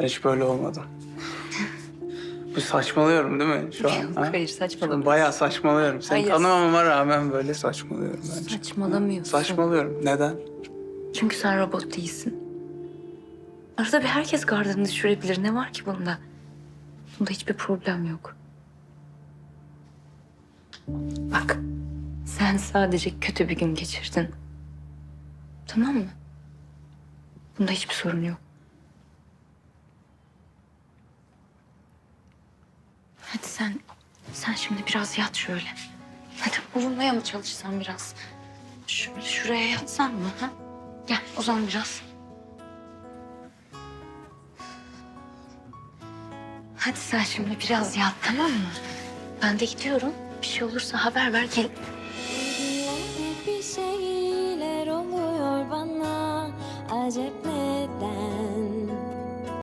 Ben hiç böyle olmadım. Bu saçmalıyorum değil mi şu an? Yok, ha? hayır, saçmalamıyorsun. Bayağı saçmalıyorum. Seni Hayır. tanımamama rağmen böyle saçmalıyorum bence. Saçmalamıyorsun. Saçmalıyorum. Neden? Çünkü sen robot değilsin. Arada bir herkes gardını düşürebilir. Ne var ki bunda? Bunda hiçbir problem yok. Bak, sen sadece kötü bir gün geçirdin. Tamam mı? Bunda hiçbir sorun yok. Hadi sen, sen şimdi biraz yat şöyle. Hadi uyumaya mı çalışsan biraz? Şöyle şuraya yatsan mı? Ha? Gel uzan biraz. Hadi sen şimdi biraz yat tamam mı? Ben de gidiyorum. Bir şey olursa haber ver gel. Bir şeyler oluyor bana Acep